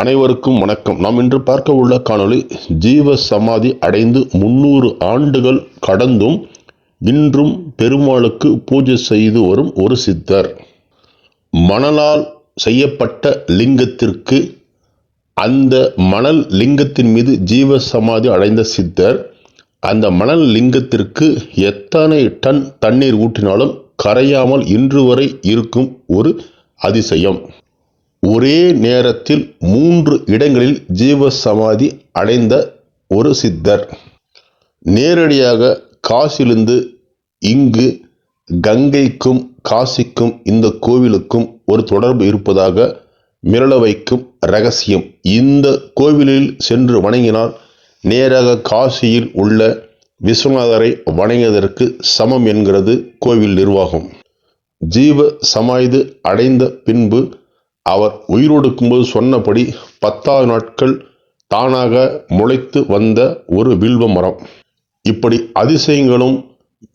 அனைவருக்கும் வணக்கம். நாம் இன்று பார்க்க உள்ள காணொளி ஜீவ சமாதி அடைந்து முன்னூறு ஆண்டுகள் கடந்தும் இன்றும் பெருமாளுக்கு பூஜை செய்து வரும் ஒரு சித்தர். மணலால் செய்யப்பட்ட லிங்கத்திற்கு அந்த மணல் லிங்கத்தின் மீது ஜீவ சமாதி அடைந்த சித்தர் அந்த மணல் லிங்கத்திற்கு எத்தனை டன் தண்ணீர் ஊற்றினாலும் கரையாமல் இன்று வரை இருக்கும் ஒரு அதிசயம். ஒரே நேரத்தில் மூன்று இடங்களில் ஜீவ சமாதி அடைந்த ஒரு சித்தர். நேரடியாக காசிலிருந்து இங்கு கங்கைக்கும் காசிக்கும் இந்த கோவிலுக்கும் ஒரு தொடர்பு இருப்பதாக மிரள வைக்கும் ரகசியம். இந்த கோவிலில் சென்று வணங்கினால் நேராக காசியில் உள்ள விஸ்வநாதரை வணங்கியதற்கு சமம் என்கிறது கோவில் நிர்வாகம். ஜீவ சமாய்து அடைந்த பின்பு அவர் உயிரோடு இருக்கும்போது சொன்னபடி பத்தாவது நாட்கள் தானாக முளைத்து வந்த ஒரு வில்வ மரம். இப்படி அதிசயங்களும்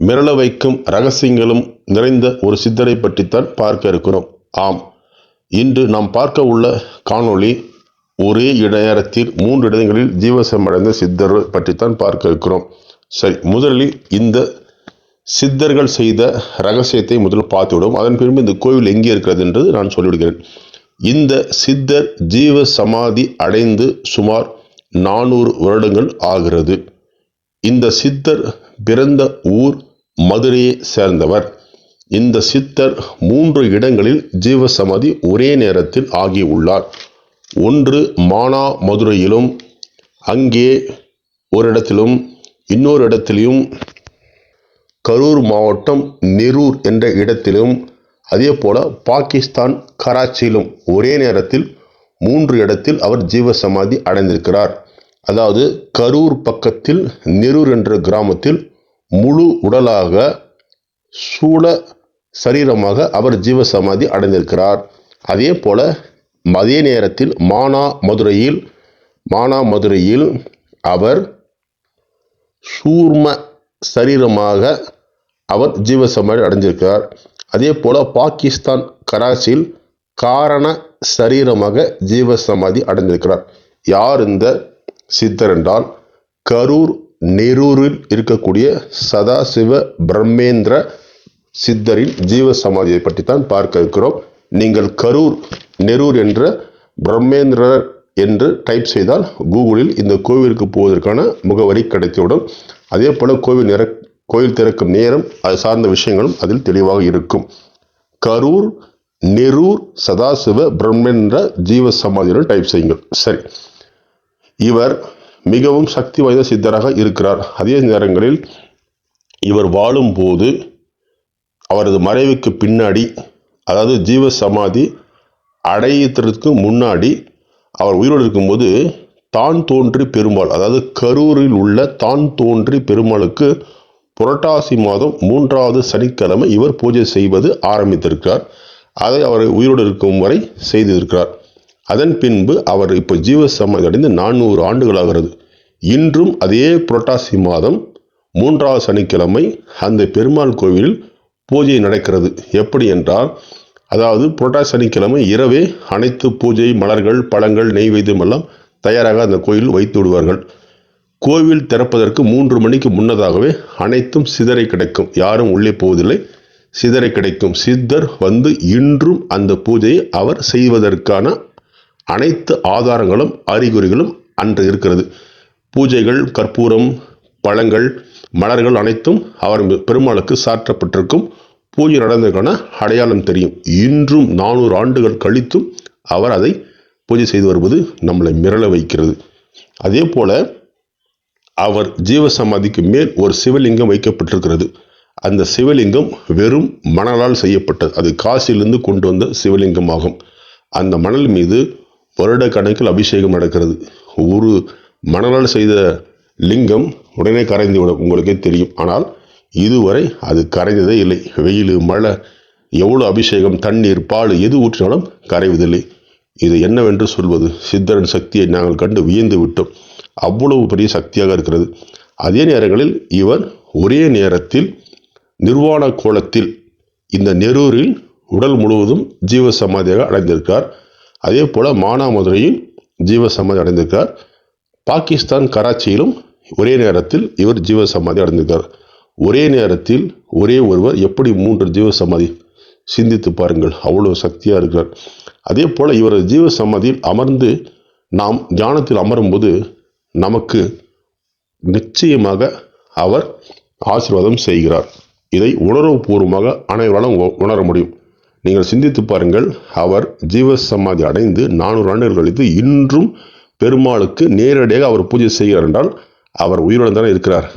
மிரள வைக்கும் ரகசியங்களும் நிறைந்த ஒரு சித்தரை பற்றித்தான் பார்க்க இருக்கிறோம். ஆம் இன்று நாம் பார்க்க உள்ள காணொளி ஒரே இட நேரத்தில் மூன்று இடங்களில் ஜீவசமடைந்த சித்தர் பற்றித்தான் பார்க்க இருக்கிறோம். சரி முதலில் இந்த சித்தர்கள் செய்த ரகசியத்தை முதல் பார்த்துவிடும் அதன் பின்பு இந்த கோவில் எங்கே இருக்கிறது என்று நான் சொல்லிவிடுகிறேன். இந்த சித்தர் ஜீவ சமாதி அடைந்து சுமார் நானூறு வருடங்கள் ஆகிறது. இந்த சித்தர் பிறந்த ஊர் மதுரையை சேர்ந்தவர். இந்த சித்தர் மூன்று இடங்களில் ஜீவ சமாதி ஒரே நேரத்தில் ஆகியுள்ளார். ஒன்று மானா மதுரையிலும் அங்கே ஒரு இடத்திலும் இன்னொரு இடத்திலும் கரூர் மாவட்டம் நெரூர் என்ற இடத்திலும் அதே போல பாகிஸ்தான் கராச்சியிலும் ஒரே நேரத்தில் மூன்று இடத்தில் அவர் ஜீவசமாதி அடைந்திருக்கிறார். அதாவது கரூர் பக்கத்தில் நெரூர் என்ற கிராமத்தில் முழு உடலாக சூழ சரீரமாக அவர் ஜீவசமாதி அடைந்திருக்கிறார். அதே போல அதே நேரத்தில் மானா மதுரையில் மானா மதுரையில் அவர் சூர்ம சரீரமாக அவர் ஜீவசமாதி அடைஞ்சிருக்கிறார் அதே போல பாகிஸ்தான் கராச்சியில் காரண சரீரமாக ஜீவசமாதி அடைந்திருக்கிறார். யார் இந்த சித்தர் என்றால் கரூர் நெரூரில் இருக்கக்கூடிய சதாசிவ பிரம்மேந்திர சித்தரின் ஜீவ சமாதியை தான் பார்க்க இருக்கிறோம். நீங்கள் கரூர் நெரூர் என்ற பிரம்மேந்திரர் என்று டைப் செய்தால் கூகுளில் இந்த கோவிலுக்கு போவதற்கான முகவரி கிடைத்துவிடும். அதே போல கோவில் நிற கோயில் திறக்கும் நேரம் அது சார்ந்த விஷயங்களும் அதில் தெளிவாக இருக்கும். கரூர் நெரூர் சதாசிவ பிரம்மென்ற ஜீவ சமாதியுடன் டைப் செய்யுங்கள். சரி. இவர் மிகவும் சக்தி வாய்ந்த சித்தராக இருக்கிறார். அதே நேரங்களில் இவர் வாழும்போது அவரது மறைவுக்கு பின்னாடி அதாவது ஜீவ சமாதி அடையத்திற்கு முன்னாடி அவர் உயிரோடு இருக்கும்போது தான் தோன்றி பெருமாள் அதாவது கரூரில் உள்ள தான் தோன்றி பெருமாளுக்கு புரட்டாசி மாதம் மூன்றாவது சனிக்கிழமை இவர் பூஜை செய்வது ஆரம்பித்திருக்கிறார். அதை அவர் உயிரோடு இருக்கும் வரை செய்திருக்கிறார். அதன் பின்பு அவர் இப்போ ஜீவ சமாதி அடைந்து நானூறு ஆண்டுகளாகிறது. இன்றும் அதே புரட்டாசி மாதம் மூன்றாவது சனிக்கிழமை அந்த பெருமாள் கோவிலில் பூஜை நடக்கிறது. எப்படி என்றால் அதாவது புரட்டாசி சனிக்கிழமை இரவே அனைத்து பூஜை மலர்கள் பழங்கள் நெய்வேத்தியம் எல்லாம் தயாராக அந்த கோயிலில் வைத்து விடுவார்கள். கோவில் திறப்பதற்கு மூன்று மணிக்கு முன்னதாகவே அனைத்தும் சிதறை கிடைக்கும். யாரும் உள்ளே போவதில்லை. சிதறை கிடைக்கும். சித்தர் வந்து இன்றும் அந்த பூஜையை அவர் செய்வதற்கான அனைத்து ஆதாரங்களும் அறிகுறிகளும் அன்று இருக்கிறது. பூஜைகள் கற்பூரம் பழங்கள் மலர்கள் அனைத்தும் அவர் பெருமாளுக்கு சாற்றப்பட்டிருக்கும். பூஜை நடந்ததற்கான அடையாளம் தெரியும். இன்றும் நானூறு ஆண்டுகள் கழித்தும் அவர் அதை பூஜை செய்து வருவது நம்மளை மிரள வைக்கிறது. அதே போல அவர் ஜீவசமாதிக்கு மேல் ஒரு சிவலிங்கம் வைக்கப்பட்டிருக்கிறது. அந்த சிவலிங்கம் வெறும் மணலால் செய்யப்பட்டது. அது காசிலிருந்து கொண்டு வந்த சிவலிங்கம் ஆகும் அந்த மணல் மீது வருட கணக்கில் அபிஷேகம் நடக்கிறது. ஒரு மணலால் செய்த லிங்கம் உடனே கரைந்துவிடும். உங்களுக்கே தெரியும். ஆனால் இதுவரை அது கரைந்ததே இல்லை. வெயில் மழை எவ்வளோ அபிஷேகம் தண்ணீர் பால் எது ஊற்றினாலும் கரைவதில்லை. இது என்னவென்று சொல்வது? சித்தரின் சக்தியை நாங்கள் கண்டு வியந்து விட்டோம். அவ்வளவு பெரிய சக்தியாக இருக்கிறது. அதே நேரங்களில் இவர் ஒரே நேரத்தில் நிர்வாண கோலத்தில் இந்த நெரூரில் உடல் முழுவதும் ஜீவ சமாதியாக அடைந்திருக்கார். அதே போல் மானாமதுரையில் ஜீவ சமாதி அடைந்திருக்கார். பாகிஸ்தான் கராச்சியிலும் ஒரே நேரத்தில் இவர் ஜீவ சமாதி அடைந்திருக்கார். ஒரே நேரத்தில் ஒரே ஒருவர் எப்படி மூன்று ஜீவ சமாதி சிந்தித்து பாருங்கள். அவ்வளோ சக்தியாக இருக்கிறார். அதே போல் இவரது ஜீவ சமாதியில் அமர்ந்து நாம் தியானத்தில் அமரும்போது நமக்கு நிச்சயமாக அவர் ஆசீர்வாதம் செய்கிறார். இதை உணர்வுபூர்வமாக அனைவராலும் உ- உணர முடியும். நீங்கள் சிந்தித்து பாருங்கள் அவர் ஜீவ சமாதி அடைந்து நானூறு ஆண்டுகள் கழித்து இன்றும் பெருமாளுக்கு நேரடியாக அவர் பூஜை செய்கிறார் என்றால் அவர் உயிருடன் தானே இருக்கிறார்.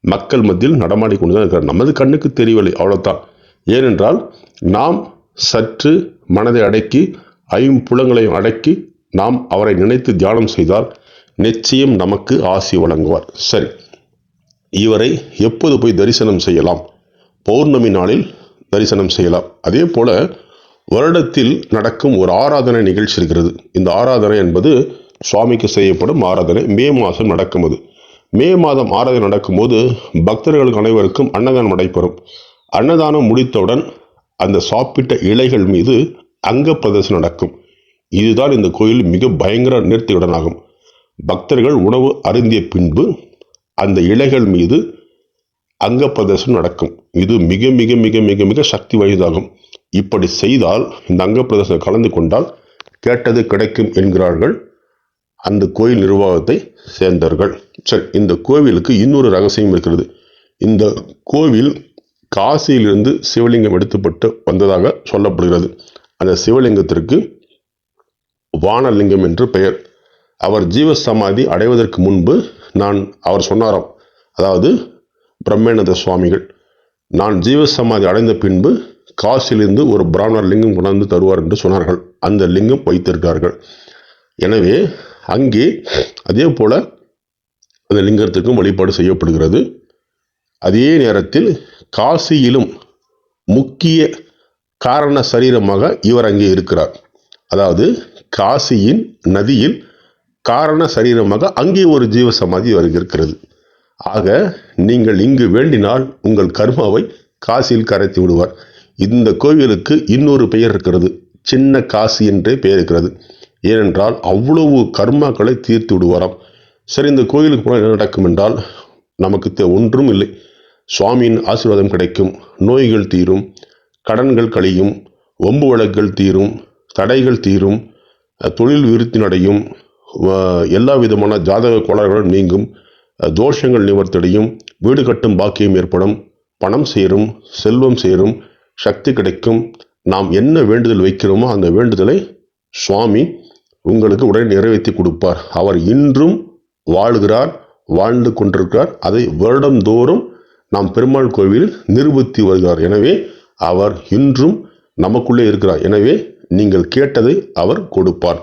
மக்கள் மத்தியில் நடமாடி கொண்டு தான் இருக்கிறார். நமது கண்ணுக்கு தெரியவில்லை அவ்வளோதான் ஏனென்றால் நாம் சற்று மனதை அடக்கி ஐம்புலங்களையும் அடக்கி நாம் அவரை நினைத்து தியானம் செய்தால் நிச்சயம் நமக்கு ஆசி வழங்குவார். சரி இவரை எப்போது போய் தரிசனம் செய்யலாம்? பௌர்ணமி நாளில் தரிசனம் செய்யலாம். அதே போல வருடத்தில் நடக்கும் ஒரு ஆராதனை நிகழ்ச்சி இருக்கிறது. இந்த ஆராதனை என்பது சுவாமிக்கு செய்யப்படும் ஆராதனை. மே மாதம் நடக்கும் அது மே மாதம் ஆராதனை நடக்கும்போது பக்தர்களுக்கு அனைவருக்கும் அன்னதானம் நடைபெறும். அன்னதானம் முடித்தவுடன் அந்த சாப்பிட்ட இலைகள் மீது அங்க பிரதர்சனம் நடக்கும். இதுதான் இந்த கோயில் மிக பயங்கர நேர்த்தியுடன் ஆகும் பக்தர்கள் உணவு அருந்திய பின்பு அந்த இலைகள் மீது அங்க பிரதர்சனம் நடக்கும். இது மிக மிக மிக மிக மிக சக்தி வாய்ந்ததாகும். இப்படி செய்தால் இந்த அங்க பிரதர்சனம் கலந்து கொண்டால் கேட்டது கிடைக்கும் என்கிறார்கள் அந்த கோயில் நிர்வாகத்தை சேர்ந்தவர்கள். சரி இந்த கோவிலுக்கு இன்னொரு ரகசியம் இருக்கிறது. இந்த கோவில் காசியிலிருந்து சிவலிங்கம் எடுத்துப்பட்டு வந்ததாக சொல்லப்படுகிறது. அந்த சிவலிங்கத்திற்கு வானலிங்கம் என்று பெயர். அவர் ஜீவ சமாதி அடைவதற்கு முன்பு நான் அவர் சொன்னாராம் அதாவது பிரம்மேனந்த சுவாமிகள் நான் ஜீவ சமாதி அடைந்த பின்பு காசிலிருந்து ஒரு பிராமணர் லிங்கம் கொண்டாந்து தருவார் என்று சொன்னார்கள். அந்த லிங்கம் வைத்திருக்கார்கள் எனவே அங்கே அதே போல அந்த லிங்கத்திற்கும் வழிபாடு செய்யப்படுகிறது. அதே நேரத்தில் காசியிலும் முக்கிய காரண சரீரமாக இவர் அங்கே இருக்கிறார். அதாவது காசியின் நதியில் காரண சரீரமாக அங்கே ஒரு ஜீவ சமாதி அவருக்கு இருக்கிறது. ஆக நீங்கள் இங்கு வேண்டினால் உங்கள் கர்மாவை காசியில் கரைத்து விடுவார். இந்த கோவிலுக்கு இன்னொரு பெயர் இருக்கிறது. சின்ன காசி என்றே பெயர் இருக்கிறது. ஏனென்றால் அவ்வளவு கர்மாக்களை தீர்த்து விடுவாராம். சரி இந்த கோயிலுக்கு போனால் என்ன நடக்கும் என்றால் நமக்கு தே- ஒன்றும் இல்லை. சுவாமியின் ஆசீர்வாதம் கிடைக்கும். நோய்கள் தீரும் கடன்கள் கழியும் ஒம்பு வழக்குகள் தீரும் தடைகள் தீரும் தொழில் விருத்தி நடையும் எல்லா விதமான ஜாதக கோளாறுகளும் நீங்கும் தோஷங்கள் நிவர்த்தடையும் வீடு கட்டும் பாக்கியம் ஏற்படும் பணம் சேரும் செல்வம் சேரும் சக்தி கிடைக்கும். நாம் என்ன வேண்டுதல் வைக்கிறோமோ அந்த வேண்டுதலை சுவாமி உங்களுக்கு உடனே நிறைவேற்றி கொடுப்பார். அவர் இன்றும் வாழுகிறார் வாழ்ந்து கொண்டிருக்கிறார். அதை வருடந்தோறும் நாம் பெருமாள் கோவில் நிரூபித்து வருகிறார். எனவே அவர் இன்றும் நமக்குள்ளே இருக்கிறார். எனவே நீங்கள் கேட்டதை அவர் கொடுப்பார்.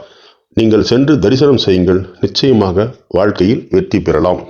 நீங்கள் சென்று தரிசனம் செய்யுங்கள். நிச்சயமாக வாழ்க்கையில் வெற்றி பெறலாம்.